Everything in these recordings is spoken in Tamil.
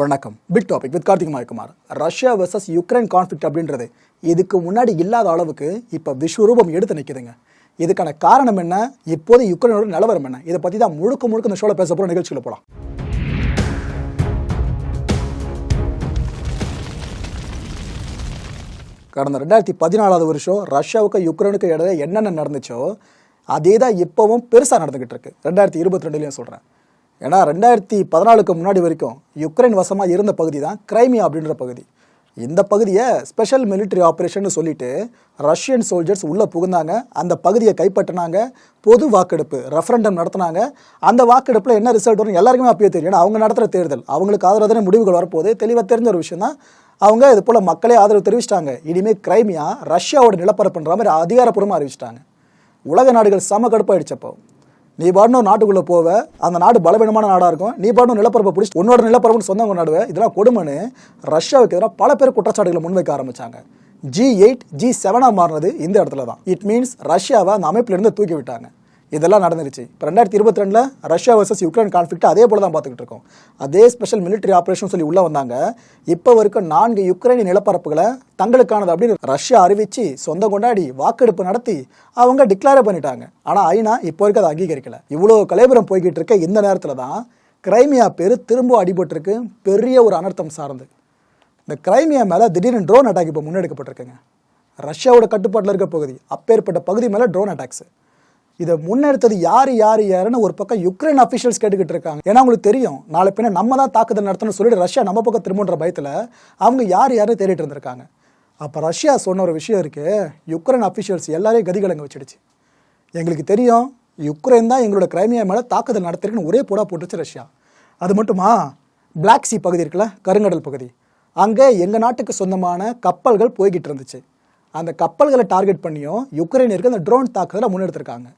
வணக்கம். Big topic with Karthik Mayakumar Russia versus Ukraine conflict அப்படின்றது இதுக்கு முன்னாடி இல்லாத அளவுக்கு இப்போ விஸ்வரூபம் எடுத்து நிற்குதுங்க இதுக்கான காரணம் என்ன? இப்போது யுக்ரைனோட நிலவரம் என்ன? இதை பற்றி தான் முழுக்க முழுக்க இந்த ஷோவில் பேச போகிற நிகழ்ச்சியில் போகலாம் கடந்த ரெண்டாயிரத்தி பதினாலாவது வருஷம் ரஷ்யாவுக்கு யுக்ரைனுக்கு இடையே என்னென்ன நடந்துச்சோ அதே தான் இப்போவும் பெருசாக நடந்துக்கிட்டு இருக்கு. ரெண்டாயிரத்தி இருபத்தி ரெண்டுலேயும் சொல்கிறேன் ஏன்னா ரெண்டாயிரத்தி பதினாலுக்கு முன்னாடி வரைக்கும் யுக்ரைன் வசமாக இருந்த பகுதி தான் கிரைமியா அப்படின்ற பகுதி. இந்த பகுதியை ஸ்பெஷல் மிலிட்டரி ஆப்ரேஷன் சொல்லிட்டு ரஷ்யன் சோல்ஜர்ஸ் உள்ளே புகுந்தாங்க. அந்த பகுதியை கைப்பற்றினாங்க. பொது வாக்கெடுப்பு ரெஃபரண்டம் நடத்தினாங்க. அந்த வாக்கெடுப்பில் என்ன ரிசல்ட் வரும் எல்லாருக்குமே அப்பயே தெரியும். ஏன்னா அவங்க நடத்துகிற தேர்தல். அவங்களுக்கு ஆதரவான முடிவுகள் வரப்போது தெளிவாக தெரிஞ்ச ஒரு விஷயம் தான். அவங்க இது போல் மக்களே ஆதரவு தெரிவிச்சிட்டாங்க. இனிமேல் கிரைமியா ரஷ்யாவோட நிலப்பரப்புன்ற மாதிரி அதிகாரப்பூர்வமாக அறிவிச்சிட்டாங்க. உலக நாடுகள் சம கடுப்பாயிடுச்சப்போ நீ பாடணும் நாட்டுக்குள்ளே போவ அந்த நாடு பலவீனமான நாடாக இருக்கும். நீ பாடணும் நிலப்பரப்பை பிடிச்சி உன்னோட நிலப்பரப்புன்னு சொந்தம் கொண்டாடுவ இதெல்லாம் கொடுமைன்னு ரஷ்யாவுக்கு எதிராக பல பேர் குற்றச்சாட்டுகளை முன்வைக்க ஆரம்பிச்சாங்க. ஜி எயிட் ஜி செவனாக மாறினது இந்த இடத்துல தான் இட் மீன்ஸ் ரஷ்யாவை அந்த அமைப்பிலிருந்து தூக்கி விட்டாங்க. இதெல்லாம் நடந்துருச்சு. இப்போ ரெண்டாயிரத்தி இருபத்தி ரெண்டில் ரஷ்யா வர்சஸ் யுக்ரைன் கான்ஃப்ளிக்ட் அதே போல தான் பார்த்துக்கிட்டு இருக்கோம். அதே ஸ்பெஷல் மிலிட்டரி ஆப்ரேஷன் சொல்லி உள்ளே வந்தாங்க. இப்போ வரைக்கும் நான்கு யுக்ரைனின் நிலப்பரப்புகளை தங்களுக்கானது அப்படின்னு ரஷ்யா அறிவித்து சொந்தம் கொண்டாடி வாக்கெடுப்பு நடத்தி அவங்க டிக்ளேர் பண்ணிட்டாங்க. ஆனால் ஐநா இப்போ வரைக்கும் அதை அங்கீகரிக்கல. இவ்வளோ கலைபுரம் போய்கிட்டு இருக்க இந்த நேரத்தில் தான் கிரைமியா பேர் திரும்ப அடிபட்டிருக்கு. பெரிய ஒரு அனர்த்தம் சார்ந்து. இந்த கிரைமியா மேலே திடீர்னு ட்ரோன் அட்டாக் இப்போ முன்னெடுக்கப்பட்டிருக்குங்க. ரஷ்யாவோட கட்டுப்பாட்டில் இருக்க பகுதி அப்பேற்பட்ட பகுதி மேலே ட்ரோன் அட்டாக்ஸ் இதை முன்னெடுத்தது யார் யார் யாருன்னு ஒரு பக்கம் யுக்ரைன் அஃபிஷியல்ஸ் கேட்டுக்கிட்டு இருக்காங்க. ஏன்னா அவங்களுக்கு தெரியும் நாளை பின்ன நம்ம தான் தாக்குதல் நடத்தணும்னு சொல்லிட்டு ரஷ்யா நம்ம பக்கம் திரும்புன்ற பயத்தில் அவங்க யார் யாருன்னு தேடிட்டு இருந்திருக்காங்க. அப்போ ரஷ்யா சொன்ன ஒரு விஷயம் இருக்குது யுக்ரைன் அஃபிஷியல்ஸ் எல்லாரையும் கதிகலங்க வச்சிடுச்சு. எங்களுக்கு தெரியும் யுக்ரைன் தான் எங்களோட கிரைமியா மேலே தாக்குதல் நடத்திருக்குன்னு ஒரே போடா போட்டுச்சு ரஷ்யா. அது மட்டுமா? பிளாக் சி பகுதி இருக்குல்ல கருங்கடல் பகுதி. அங்கே எங்கள் நாட்டுக்கு சொந்தமான கப்பல்கள் போய்கிட்டு இருந்துச்சு. அந்த கப்பல்களை டார்கெட் பண்ணியும் யுக்ரைனியருக்கு அந்த ட்ரோன் தாக்குதலை முன்னெடுத்திருக்காங்க.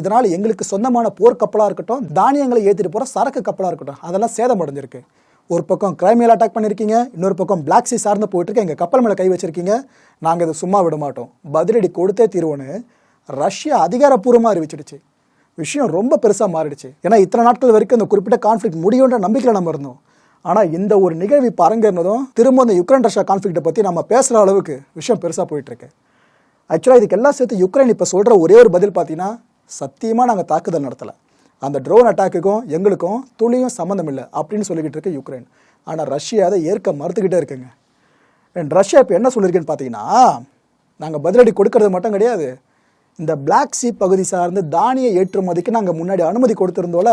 இதனால் எங்களுக்கு சொந்தமான போர் கப்பலாக இருக்கட்டும் தானியங்களை ஏற்றிட்டு போகிற சரக்கு கப்பலாக இருக்கட்டும் அதெல்லாம் சேதமடைஞ்சிருக்கு ஒரு பக்கம் கிரைமியில் அட்டாக் பண்ணியிருக்கீங்க இன்னொரு பக்கம் பிளாக் சி சார்ந்து போயிட்டுருக்கு எங்கள் கப்பல் மேலே கை வச்சிருக்கீங்க நாங்கள் இதை சும்மா விட மாட்டோம். பதிலடி கொடுத்தே தீர்வோன்னு ரஷ்யா அதிகாரப்பூர்வமாக அறிவிச்சிடுச்சு. விஷயம் ரொம்ப பெருசாக மாறிடுச்சு. ஏன்னா இத்தனை நாட்கள் வரைக்கும் அந்த குறிப்பிட்ட கான்ஃப்ளிக் முடியுன்ற நம்பிக்கையில் நம்ம இருந்தோம். ஆனால் இந்த ஒரு நிகழ்வு இப்போ அரங்கேறினதும் திரும்ப இந்த யுக்ரைன் ரஷ்யா கான்ஃப்ளிக்ட்டை பற்றி நம்ம பேசுகிற அளவுக்கு விஷயம் பெருசாக போயிட்டுருக்கு. ஆக்சுவலாக இதுக்கு எல்லாம் சேர்த்து யுக்ரைன் இப்போ சொல்கிற ஒரே ஒரு பதில் பார்த்தீங்கன்னா சத்தியமாக நாங்கள் தாக்குதல் நடத்தலை. அந்த ட்ரோன் அட்டாக்குக்கும் எங்களுக்கும் துளியும் சம்மந்தம் இல்லை அப்படின்னு சொல்லிக்கிட்டு இருக்கு யுக்ரைன். ஆனால் ரஷ்யா அதை ஏற்க மறுத்துக்கிட்டே இருக்குங்க. And ரஷ்யா இப்போ என்ன சொல்லியிருக்கேன்னு பார்த்தீங்கன்னா நாங்கள் பதிலடி கொடுக்கறது மட்டும் கிடையாது. இந்த பிளாக் சி பகுதி சார்ந்து தானிய ஏற்றுமதிக்கு நாங்கள் முன்னாடி அனுமதி கொடுத்துருந்தோல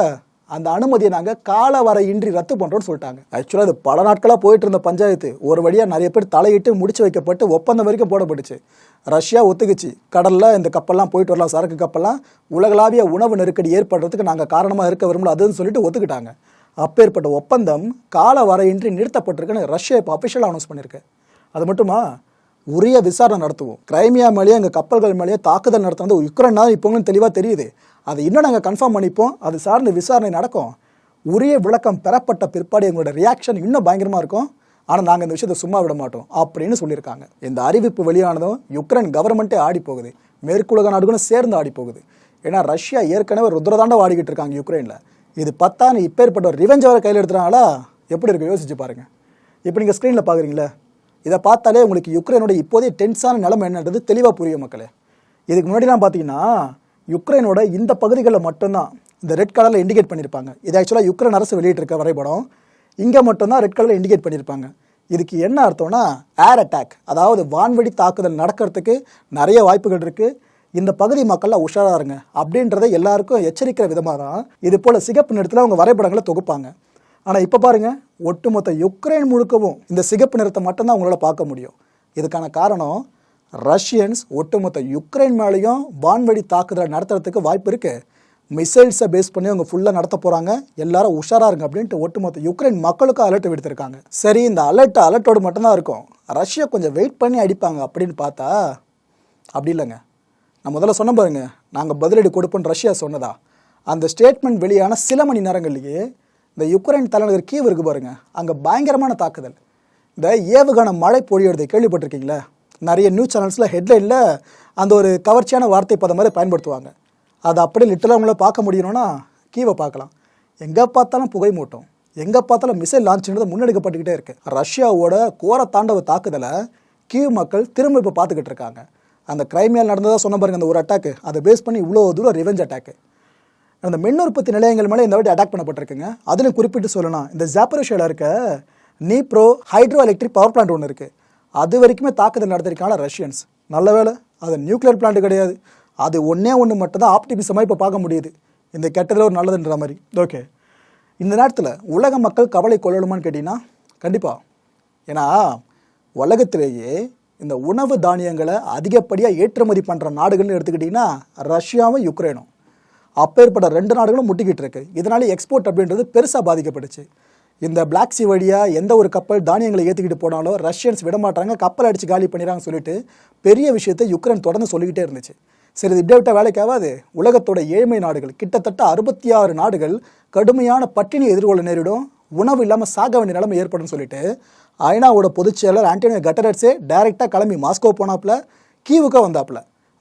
அந்த அனுமதியை நாங்கள் கால வரையின்றி ரத்து பண்ணுறோம்னு சொல்லிட்டாங்க. ஆக்சுவலாக அது பல நாட்களாக போயிட்டு இருந்த பஞ்சாயத்து. ஒரு வழியாக நிறைய பேர் தலையிட்டு முடிச்சு வைக்கப்பட்டு ஒப்பந்தம் வரைக்கும் போடப்பட்டுச்சு. ரஷ்யா ஒத்துக்குச்சு. கடலில் இந்த கப்பல்லாம் போயிட்டு வரலாம் சரக்கு கப்பல்லாம். உலகளாவிய உணவு நெருக்கடி ஏற்படுறதுக்கு நாங்கள் காரணமாக இருக்க விரும்பல அதுன்னு சொல்லிட்டு ஒத்துக்கிட்டாங்க. அப்பேற்பட்ட ஒப்பந்தம் கால வரையின்றி நிறுத்தப்பட்டிருக்குன்னு ரஷ்யா இப்போ அஃபிஷியலாக அனௌன்ஸ் பண்ணியிருக்கு அது மட்டுமா? உரிய விசாரணை நடத்துவோம். கிரைமியா மேலேயே எங்கள் கப்பல்கள் மேலேயே தாக்குதல் நடத்துனது யுக்ரைன் தான் இப்போ தெளிவாக தெரியுது. அதை இன்னும் நாங்கள் கன்ஃபார்ம் பண்ணிப்போம். அது சார்ந்த விசாரணை நடக்கும். உரிய விளக்கம் பெறப்பட்ட பிற்பாடு எங்களோட ரியாக்ஷன் இன்னும் பயங்கரமாக இருக்கும். ஆனால் நாங்கள் இந்த விஷயத்தை சும்மா விட மாட்டோம். அப்படின்னு சொல்லியிருக்காங்க. இந்த அறிவிப்பு வெளியானதும் யுக்ரைன் கவர்மெண்ட்டே ஆடி போகுது. மேற்குலக நாடுகளும் சேர்ந்து ஆடி போகுது. ஏன்னா ரஷ்யா ஏற்கனவே ருத்ரதாண்டம் ஆடிக்கிட்டு இருக்காங்க யுக்ரைனில். இது பத்தான்னு இப்பேற்பட்ட ஒரு ரிவெஞ்ச் வர கையில் எடுத்துறாங்களா எப்படி இருக்கு? யோசிச்சு பாருங்கள் இப்போ நீங்கள் ஸ்க்ரீனில் பார்க்குறீங்களே இதை பார்த்தாலே உங்களுக்கு யுக்ரைனோட இப்போதைய டென்ஸான நிலைமை என்னன்றது தெளிவாக புரியும் மக்களே. இதுக்கு முன்னாடிலாம் பார்த்தீங்கன்னா யுக்ரைனோட இந்த பகுதிகளில் மட்டும்தான் இந்த ரெட் கலரில் இண்டிகேட் பண்ணியிருப்பாங்க. இது ஆக்சுவலாக யுக்ரைன் அரசு வெளியிட்டிருக்க வரைபடம். இங்கே மட்டும்தான் ரெட் கலரில் இண்டிகேட் பண்ணியிருப்பாங்க. இதுக்கு என்ன அர்த்தம்னா ஏர் அட்டாக் அதாவது வான்வெடி தாக்குதல் நடக்கிறதுக்கு நிறைய வாய்ப்புகள் இருக்குது இந்த பகுதி மக்கள்லாம் உஷாராக இருங்க. அப்படின்றத எல்லாருக்கும் எச்சரிக்கிற விதமாக தான் இது போல் சிகப்பு நிறத்தில் அவங்க வரைபடங்களை தொகுப்பாங்க. ஆனால் இப்போ பாருங்கள் ஒட்டுமொத்த யுக்ரைன் முழுக்கவும் இந்த சிகப்பு நிறத்தை மட்டும்தான் உங்களால் பார்க்க முடியும். இதுக்கான காரணம் ரஷ்யன்ஸ் ஒட்டுமொத்த யுக்ரைன் மேலேயும் வான்வெடி தாக்குதலை நடத்துறதுக்கு வாய்ப்பு இருக்குது மிசைல்ஸை பேஸ் பண்ணி அவங்க ஃபுல்லாக நடத்த போகிறாங்க எல்லாரும் உஷாராக இருங்க அப்படின்ட்டு ஒட்டுமொத்த யுக்ரைன் மக்களுக்கும் அலர்ட் விடுத்திருக்காங்க. சரி இந்த அலர்ட் அலர்ட்டோடு மட்டும்தான் இருக்கும். ரஷ்யா கொஞ்சம் வெயிட் பண்ணி அடிப்பாங்க அப்படின்னு பார்த்தா அப்படி இல்லைங்க. நான் முதல்ல சொன்ன பாருங்க நாங்கள் பதிலடி கொடுப்போம்னு ரஷ்யா சொன்னதா? அந்த ஸ்டேட்மெண்ட் வெளியான சில மணி நேரங்கள்லேயே இந்த யுக்ரைன் தலைநகர் கீவ் இருக்கு பாருங்கள் அங்கே பயங்கரமான தாக்குதல். இந்த ஏவுகண மழை பொழியறதை கேள்விப்பட்டிருக்கீங்களா? நிறைய நியூஸ் சேனல்ஸில் ஹெட்லைனில் அந்த ஒரு கவர்ச்சியான வார்த்தை பதம் மாதிரி பயன்படுத்துவாங்க. அதை அப்படியே லிட்டலாக அவங்கள பார்க்க முடியணும்னா கீவை பார்க்கலாம். எங்கே பார்த்தாலும் புகை மூட்டம். எங்கே பார்த்தாலும் மிசைல் லான்ச்ன்றது முன்னெடுக்கப்பட்டுக்கிட்டே இருக்குது ரஷ்யாவோட கோர தாண்டவ தாக்குதலை கீவ் மக்கள் திரும்ப இப்போ பார்த்துக்கிட்டு இருக்காங்க. அந்த கிரைமியால் நடந்ததாக சொன்ன பாருங்க அந்த ஒரு அட்டாக்கு அதை பேஸ் பண்ணி இவ்வளோ தூரம் ரிவெஞ்ச் அட்டாக்கு அந்த மின் உற்பத்தி நிலையங்கள் மேலே இந்த வாட்டி அட்டாக் பண்ணப்பட்டிருக்குங்க. அதில் குறிப்பிட்டு சொல்லணும் இந்த ஜாப்பரோஷியாவில் இருக்க Dnipro hydro electric power plant ஒன்று இருக்குது அது வரைக்குமே தாக்குதல் நடத்திருக்காங்க ரஷ்யன்ஸ். நல்ல வேலை அது நியூக்ளியர் பிளான்ட் கிடையாது. அது ஒன்றே ஒன்று மட்டும்தான் ஆப்டிமிசமாக இப்போ பார்க்க முடியுது. இந்த கெட்டதில் ஒரு நல்லதுன்ற மாதிரி. ஓகே இந்த நேரத்தில் உலக மக்கள் கவலை கொள்ளணுமான்னு கேட்டிங்கன்னா கண்டிப்பாக ஏன்னா உலகத்திலேயே இந்த உணவு தானியங்களை அதிகப்படியாக ஏற்றுமதி பண்ணுற நாடுகள்னு எடுத்துக்கிட்டிங்கன்னா ரஷ்யாவும் யுக்ரைனும். அப்பேற்பட்ட ரெண்டு நாடுகளும் முட்டிக்கிட்டு இருக்கு. இதனால எக்ஸ்போர்ட் அப்படின்றது பெருசாக பாதிக்கப்பட்டுச்சு. இந்த பிளாக் சி வழியாக எந்த ஒரு கப்பல் தானியங்களை ஏற்றிக்கிட்டு போனாலும் ரஷ்யன்ஸ் விடமாட்டாங்க கப்பல் அடித்து காலி பண்ணிடுறாங்கன்னு சொல்லிட்டு பெரிய விஷயத்தை யுக்ரைன் தொடர்ந்து சொல்லிக்கிட்டே இருந்துச்சு. சரி இது இப்படியே விட்டால் வேலைக்காகாது உலகத்தோட ஏழ்மை நாடுகள் கிட்டத்தட்ட அறுபத்தி ஆறு நாடுகள் கடுமையான பட்டினி எதிர்கொள்ள நேரிடும். உணவு இல்லாமல் சாக வேண்டிய நிலைமை ஏற்படும் சொல்லிட்டு ஐநாவோட பொதுச்செயலர் செயலர் கட்டரட்ஸே டைரெக்டாக கிளம்பி மாஸ்கோ போனாப்புல கீவுக்கு வந்தாப்புல.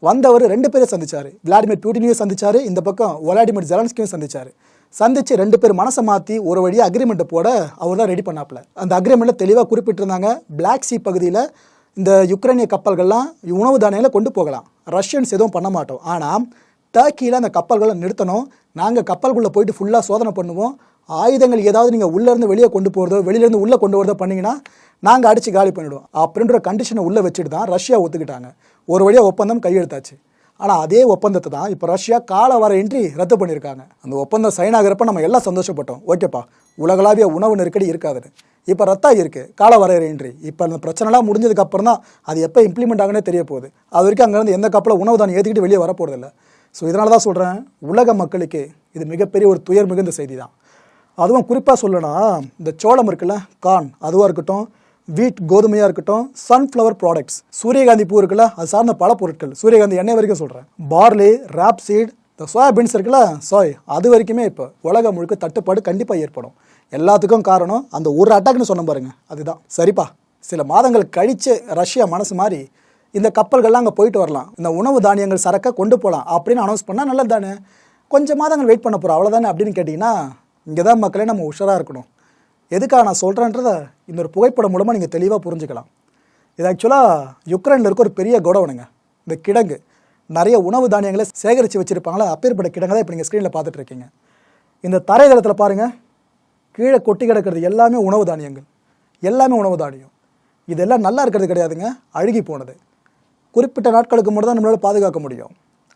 வந்தவர் ரெண்டு பேரும் சந்திச்சார். விளாடிமிர் புட்டினையும் சந்திச்சார். இந்த பக்கம் விளாடிமிர் ஜெலன்ஸ்கியும் சந்திச்சார். சந்திச்சு ரெண்டு பேர் மனசை மாற்றி ஒரு வழியாக அக்ரிமெண்ட்டை போட அவர் தான் ரெடி பண்ணாப்புல. அந்த அக்ரிமெண்ட்டில் தெளிவாக குறிப்பிட்டிருந்தாங்க பிளாக் சி பகுதியில் இந்த யுக்ரைனிய கப்பல்கள்லாம் உணவு தானியங்களை கொண்டு போகலாம். ரஷ்யன்ஸ் எதுவும் பண்ண மாட்டோம். ஆனால் டர்க்கியில் அந்த கப்பல்களை நிறுத்தணும். நாங்கள் கப்பல்குள்ளே போயிட்டு ஃபுல்லாக சோதனை பண்ணுவோம். ஆயுதங்கள் ஏதாவது நீங்கள் உள்ளேருந்து வெளியே கொண்டு போகிறதோ வெளியிலேருந்து உள்ளே கொண்டு வரதோ பண்ணிங்கன்னா நாங்கள் அடித்து காலி பண்ணிவிடுவோம் அப்படின்ற கண்டிஷனை உள்ளே வச்சுட்டு தான் ரஷ்யா ஒத்துக்கிட்டாங்க. ஒரு வழியாக ஒப்பந்தம் கையெழுத்தாச்சு. ஆனால் அதே ஒப்பந்தத்தை தான் இப்போ ரஷ்யா கால வர இன்றி ரத்து பண்ணியிருக்காங்க. அந்த ஒப்பந்தம் சைன் ஆகிறப்ப நம்ம எல்லாம் சந்தோஷப்பட்டோம். ஓகேப்பா உலகளாவிய உணவு நெருக்கடி இருக்காதுன்னு. இப்போ ரத்தாகி இருக்கு கால வரையறையின்றி இப்போ அந்த பிரச்சனைலாம் முடிஞ்சதுக்கு அப்புறம் தான் அது எப்போ இம்ப்ளிமெண்ட் ஆகுனே தெரிய போகுது. அது வரைக்கும் அங்கேருந்து எந்த கப்பலில் உணவு தான் ஏற்றிக்கிட்டு வெளியே வரப்போகிறதில்ல ஸோ இதனால தான் சொல்கிறேன் உலக மக்களுக்கு இது மிகப்பெரிய ஒரு துயர் மிகுந்த செய்தி தான். அதுவும் குறிப்பாக சொல்லணும்னா இந்த சோளம் இருக்குல்ல கான் அதுவாக இருக்கட்டும் வீட் கோதுமையாக இருக்கட்டும் சன்ஃப்ளவர் ப்ராடக்ட்ஸ் சூரியகாந்தி பூ இருக்குல்ல அது சார்ந்த பல பொருட்கள். சூரியகாந்தி எண்ணெய் வரைக்கும் சொல்கிறேன் பார்லி ராப் சீட் இந்த சோயாபீன்ஸ் இருக்குல்ல சோய் அது வரைக்குமே இப்போ உலகம் முழுக்க தட்டுப்பாடு கண்டிப்பாக ஏற்படும். எல்லாத்துக்கும் காரணம் அந்த ஒரு அட்டாக்னு சொன்ன பாருங்க. அதுதான். சரிப்பா. சில மாதங்கள் கழித்து ரஷ்யா மனசு மாதிரி இந்த கப்பல்கள்லாம் அங்கே போயிட்டு வரலாம். இந்த உணவு தானியங்கள் சரக்கை கொண்டு போகலாம் அப்படின்னு அனௌன்ஸ் பண்ணால் நல்லது தானே கொஞ்சம் மாதங்கள் வெயிட் பண்ண போகிறோம் அவ்வளோதானே அப்படின்னு கேட்டிங்கன்னா இங்கே தான் மக்களே நம்ம உஷாராக இருக்கணும். எதுக்காக நான் சொல்கிறேன்றதை இந்த ஒரு புகைப்படம் மூலமாக நீங்கள் தெளிவாக புரிஞ்சுக்கலாம். இது ஆக்சுவலாக யுக்ரைனில் இருக்க ஒரு பெரிய குடவனுங்க. இந்த கிடங்கு. நிறைய உணவு தானியங்களை சேகரித்து வச்சுருப்பாங்களா? அப்பேற்பட்ட கிடங்கு தான் இப்போ நீங்கள் ஸ்க்ரீனில் பார்த்துட்ருக்கீங்க இந்த தரைதளத்தில் பாருங்கள் கீழே கொட்டி கிடக்கிறது எல்லாமே உணவு தானியங்கள். எல்லாமே உணவு தானியம். இதெல்லாம் நல்லா இருக்கிறது கிடையாதுங்க. அழுகி போனது. குறிப்பிட்ட நாட்களுக்கு மட்டும் தான் நம்மளால் பாதுகாக்க முடியும்.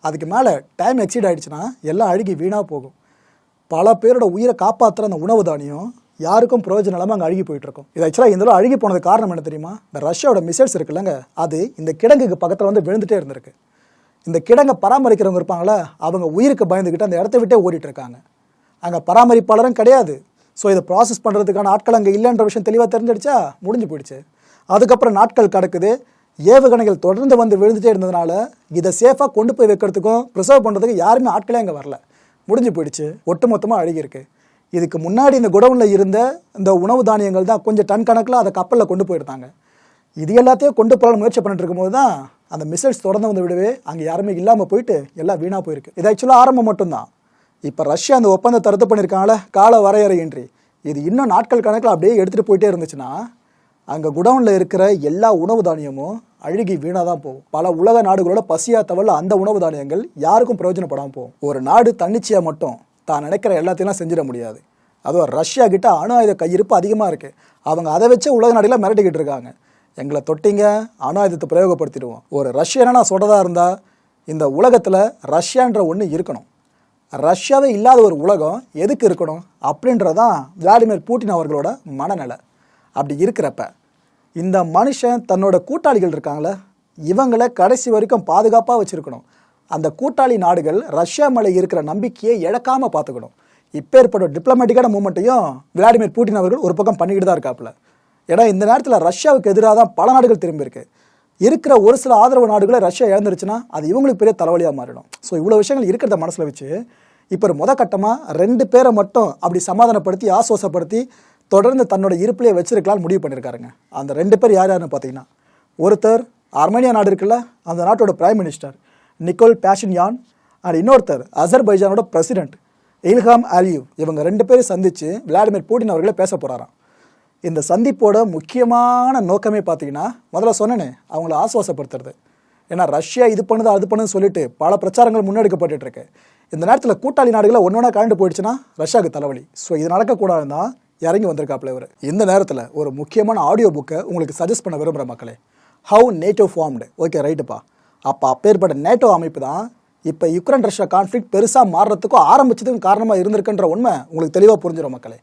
அதுக்கு மேலே டைம் எக்ஸீட் ஆகிடுச்சுன்னா எல்லாம் அழுகி வீணாக போகும். பல பேரோட உயிரை காப்பாற்றுற அந்த உணவு தானியம் யாருக்கும் பிரயோஜனம் இல்லாமல் அங்கே அழுகி போயிட்டுருக்கும். இது ஆக்சுவலாக இந்த அழுகி போனது காரணம் என்ன தெரியுமா? இந்த ரஷ்யாவோட மிசைல்ஸ் இருக்குல்லங்க. அது இந்த கிடங்குக்கு பக்கத்தில் வந்து விழுந்துட்டே இருந்திருக்கு. இந்த கிடங்கை பராமரிக்கிறவங்க இருப்பாங்களே அவங்க உயிருக்கு பயந்துக்கிட்டு அந்த இடத்த விட்டே ஓடிட்டு இருக்காங்க அங்கே பராமரிப்பாளரும் கிடையாது. ஸோ இதை ப்ராசஸ் பண்ணுறதுக்கான ஆட்கள் அங்கே இல்லைன்ற விஷயம் தெளிவாக தெரிஞ்சிடுச்சா? முடிஞ்சு போயிடுச்சு. அதுக்கப்புறம் நாட்கள் கிடக்குது. ஏவுகணைகள் தொடர்ந்து வந்து விழுந்துட்டே இருந்ததுனால இதை சேஃபாக கொண்டு போய் வைக்கிறதுக்கும் ப்ரிசர்வ் பண்ணுறதுக்கு யாருமே ஆட்களே அங்கே வரல. முடிஞ்சு போயிடுச்சு. ஒட்டுமொத்தமாக அழுகியிருக்கு. இதுக்கு முன்னாடி இந்த குடவுனில் இருந்த இந்த உணவு தானியங்கள் தான் கொஞ்சம் டன் கணக்கில் அதை கப்பலில் கொண்டு போயிருந்தாங்க. இது எல்லாத்தையும் கொண்டு போகலாம் முயற்சி பண்ணிட்டு இருக்கும்போது தான் அந்த மிசைல்ஸ் தொடர்ந்து வந்து விடவே அங்கே யாருமே இல்லாமல் போயிட்டு எல்லாம் வீணாக போயிருக்கு. இது ஆக்சுவலாக ஆரம்பம் மட்டும்தான். இப்போ ரஷ்யா அந்த ஒப்பந்தத்தை ரத்து பண்ணியிருக்காங்களே கால வரையறையின்றி. இது இன்னும் நாட்கள் கணக்கில் அப்படியே எடுத்துகிட்டு போயிட்டே இருந்துச்சுன்னா அங்கே குடவுனில் இருக்கிற எல்லா உணவு தானியமும் அழுகி வீணாக தான் போகும். பல உலக நாடுகளோட பசியா தவள அந்த உணவு தானியங்கள் யாருக்கும் பிரயோஜனப்படாமல் போகும். ஒரு நாடு தன்னிச்சையாக மட்டும் தான் நினைக்கிற எல்லாத்தையும் செஞ்சிட முடியாது. அதுவும் ரஷ்யா கிட்ட அணு ஆயுத கையிருப்பு அதிகமாக இருக்குது அவங்க அதை வச்சு உலக நாடுகளாக மிரட்டிக்கிட்டு இருக்காங்க. எங்களை தொட்டிங்க அணு ஆயுதத்தை பிரயோகப்படுத்திடுவோம். ஒரு ரஷ்யனை நான் சொல்கிறதா இருந்தால் இந்த உலகத்தில் ரஷ்யான்ற ஒன்று இருக்கணும். ரஷ்யாவே இல்லாத ஒரு உலகம் எதுக்கு இருக்கணும்? அப்படின்றதான் விளாடிமிர் பூட்டின் அவர்களோட மனநிலை. அப்படி இருக்கிறப்ப இந்த மனுஷன் தன்னோட கூட்டாளிகள் இருக்காங்களே இவங்களை கடைசி வரைக்கும் பாதுகாப்பாக வச்சுருக்கணும். அந்த கூட்டாளி நாடுகள் ரஷ்யா மேலே இருக்கிற நம்பிக்கையை இழக்காமல் பார்த்துக்கணும். இப்போ ஏற்பட்ட டிப்ளமேட்டிக்கான மூமெண்ட்டையும் விளாடிமிர் பூட்டின் அவர்கள் ஒரு பக்கம் பண்ணிக்கிட்டு தான் இருக்காப்புல. ஏன்னா இந்த நேரத்தில் ரஷ்யாவுக்கு எதிராக தான் பல நாடுகள் திரும்பியிருக்கு. இருக்கிற ஒரு சில ஆதரவு நாடுகளை ரஷ்யா இழந்துருச்சுன்னா அது இவங்களுக்கு பெரிய தலைவலியாக மாறிடும். ஸோ இவ்வளோ விஷயங்கள் இருக்கிறத மனசில் வச்சு இப்போ ஒரு முத கட்டமாக ரெண்டு பேரை மட்டும் அப்படி சமாதானப்படுத்தி ஆசுவாசப்படுத்தி தொடர்ந்து தன்னோட இருப்பிலே வச்சிருக்கலாம்னு முடிவு பண்ணியிருக்காருங்க. அந்த ரெண்டு பேர் யார் யாருன்னு பார்த்தீங்கன்னா ஒருத்தர் அர்மேனியா நாடு இருக்குல்ல அந்த நாட்டோட prime minister Nikol Pashinyan and இன்னொருத்தர் அசர்பைஜானோட பிரசிடென்ட் இல்ஹாம் அலியூ. இவங்க ரெண்டு பேரும் சந்தித்து விளாடிமிர் புட்டின் அவர்களே பேச போகிறாராம் இந்த சந்திப்போட முக்கியமான நோக்கமே பார்த்தீங்கன்னா முதல்ல சொன்னேனே அவங்கள ஆசுவாசப்படுத்துறது. ஏன்னா ரஷ்யா இது பண்ணுது அது பண்ணுன்னு சொல்லிட்டு பல பிரச்சாரங்கள் முன்னெடுக்கப்பட்டுட்டு இருக்கு இந்த நேரத்தில் கூட்டாளி நாடுகளை ஒன்றொன்னா கலண்டு போயிடுச்சுன்னா ரஷ்யாவுக்கு தலைவலி. ஸோ இது நடக்கக்கூடாதுன்னு தான் இறங்கி வந்திருக்காப்புல இவர். இந்த நேரத்தில் ஒரு முக்கியமான ஆடியோ புக்கை உங்களுக்கு சஜஸ்ட் பண்ண விரும்புகிற மக்களே ஹவு நேட்டோ ஃபார்ம்டு ஓகே ரைட்டுப்பா அப்போ அப்பேற்பட்ட நேட்டோ அமைப்பு தான் இப்போ யுக்ரைன் ரஷ்யா கான்ஃப்ளிக் பெருசாக மாறுறதுக்கும் ஆரம்பிச்சதுக்கும் காரணமாக இருந்திருக்குன்ற உண்மை உங்களுக்கு தெளிவாக புரிஞ்சிடும் மக்களே.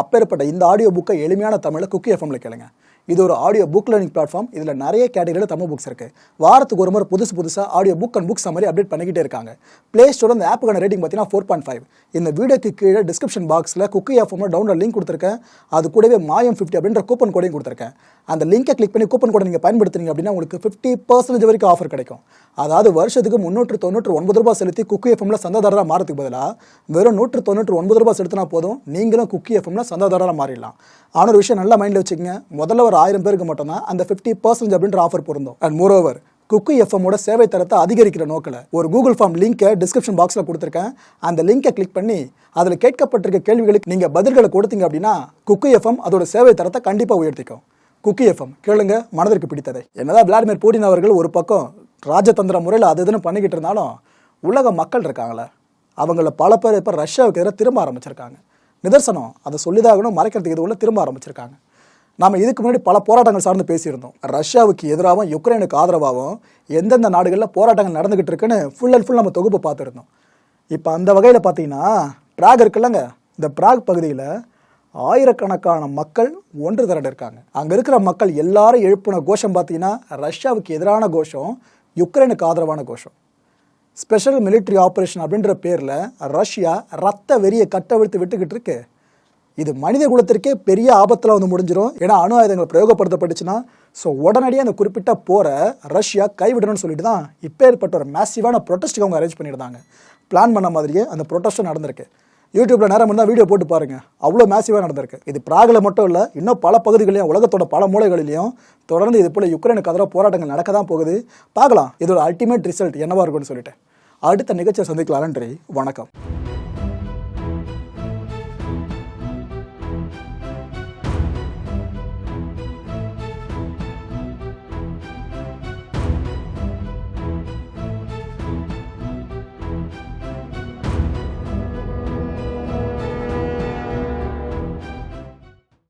அப்பேற்பட்ட இந்த ஆடியோ புக்கை எளிமையான தமிழில் குக்கி எஃப்எம்ல கேளுங்க. இது ஒரு ஆடியோ புக் லேர்னிங் பிளாட்ஃபார்ம் இதில் நிறைய கேட்டகரியில் தமிழ் புக்ஸ் இருக்கு. வாரத்துக்கு ஒரு முறை புதுசு புதுசாக ஆடியோ புக் அண்ட் புக்ஸ் மாதிரி அப்டேட் பண்ணிக்கிட்டே இருக்காங்க. ப்ளே ஸ்டோர் அந்த ஆப்புக்கான ரேட்டிங் பார்த்தீங்கன்னா ஃபோர் பாயிண்ட் ஃபைவ் இந்த வீடியோக்கு கீழே டிஸ்கிரிப்ஷன் பாக்ஸில் குக்கி எஃப்எம்ல டவுன்லோட் லிங்க் கொடுத்துருக்கேன். அது கூடவே மாயம் ஃபிஃப்டி அப்படின்ற கூப்பன் கோடையும் கொடுத்துருக்கேன். அந்த லிங்கை கிளிக் பண்ணி கூப்பன் கோடை நீங்கள் பயன்படுத்துனீங்க அப்படின்னா உங்களுக்கு ஃபிஃப்டி பர்சன்டேஜ் வரைக்கும் ஆஃபர் கிடைக்கும். அதாவது வருஷத்துக்கு முந்நூற்று தொண்ணூற்று ஒன்பது ரூபாய் செலுத்தி குக்கி எஃப்எம்ல சந்தாதாரராக மாறதுக்கு பதிலாக வெறும் நூற்று தொண்ணூற்று ஒன்பது ரூபாய் செலுத்தினா போதும் நீங்களும் குக்கி எஃப்எம்ல சந்தாதாரராக மாறிடலாம். ஆனால் ஒரு விஷயம் நல்லா மைண்டில் வச்சுக்கோங்க. முதல்ல ஒரு ஆயிரம் பேருக்கு மட்டும்தான் அந்த ஃபிஃப்டி பர்சன்டேஜ் அப்படின்ற ஆஃபர் பொருந்தோம். அண்ட் மோரோவர் குக்கி எஃப்எம்மோட சேவை தரத்தை அதிகரிக்கிற நோக்கில் ஒரு கூகுள் ஃபார்ம் லிங்கை டிஸ்கிரிப்ஷன் பாக்ஸில் கொடுத்துருக்கேன். அந்த லிங்கை கிளிக் பண்ணி அதில் கேட்கப்பட்டிருக்க கேள்விகளுக்கு நீங்கள் பதில்களை கொடுத்தீங்க அப்படின்னா குக்கி எஃப்எம் அதோட சேவை தரத்தை கண்டிப்பாக உயர்த்திக்கும். குக்கி எஃப்எம் கேளுங்க மனதிற்கு பிடித்ததை. என்னதான் விளாடிமிர் புடின் அவர்கள் ஒரு பக்கம் ராஜதந்திர முறையில் அது இதுன்னு பண்ணிக்கிட்டு இருந்தாலும் உலக மக்கள் இருக்காங்களே. அவங்கள பல பேர் இப்போ ரஷ்யாவுக்கு எதிராக திரும்ப ஆரம்பிச்சிருக்காங்க. நிதர்சனம் அதை சொல்லிதாகணும் மறைக்கிறதுக்கு இது உள்ள திரும்ப ஆரம்பிச்சிருக்காங்க. நாம் இதுக்கு முன்னாடி பல போராட்டங்கள் சார்ந்து பேசியிருந்தோம். ரஷ்யாவுக்கு எதிராகவும் யுக்ரைனுக்கு ஆதரவாகவும் எந்தெந்த நாடுகளில் போராட்டங்கள் நடந்துகிட்டு இருக்குன்னு ஃபுல் அண்ட் ஃபுல் நம்ம தொகுப்பு பார்த்துருந்தோம். இப்போ அந்த வகையில் பார்த்தீங்கன்னா பிராக் இருக்குல்லங்க இந்த ப்ராக் பகுதியில் ஆயிரக்கணக்கான மக்கள் ஒன்று திரண்டு இருக்காங்க. அங்கே இருக்கிற மக்கள் எல்லாரும் எழுப்பின கோஷம் பார்த்தீங்கன்னா ரஷ்யாவுக்கு எதிரான கோஷம் யுக்ரைனுக்கு ஆதரவான கோஷம். ஸ்பெஷல் மிலிட்ரி ஆப்ரேஷன் அப்படின்ற பேரில் ரஷ்யா ரத்த வெறியை கட்டவிழ்த்து விட்டுக்கிட்டு இருக்கு. இது மனித குலத்திற்கே பெரிய ஆபத்தில் வந்து முடிஞ்சிடும் ஏன்னா அணு ஆயுதங்கள் பிரயோகப்படுத்தப்பட்டுச்சுன்னா ஸோ உடனடியாக அந்த குறிப்பிட்ட போரை ரஷ்யா கைவிடணும்னு சொல்லிட்டு தான் இப்போ ஏற்பட்ட ஒரு மேசிவான ப்ரொட்டஸ்ட்டுக்கு அவங்க அரேஞ்ச் பண்ணியிருந்தாங்க. பிளான் பண்ண மாதிரியே அந்த ப்ரொட்டஸ்ட்டும் நடந்திருக்கு. யூடியூப்ல நேரம் இருந்தால் வீடியோ போட்டு பாருங்க. அவ்வளோ மேசிவாக நடந்திருக்கு. இது பிராகில் மட்டும் இல்லை இன்னும் பல பகுதிகளையும் உலகத்தோட பல மூலைகளிலையும் தொடர்ந்து இது போல யுக்ரைனுக்கு எதிராக போராட்டங்கள் நடக்க தான் போகுது. பார்க்கலாம் இதோட அல்டிமேட் ரிசல்ட் என்னவாக இருக்கும்னு சொல்லிட்டு. அடுத்த நிகழ்ச்சியை சந்திக்கலாம் நன்றி வணக்கம்.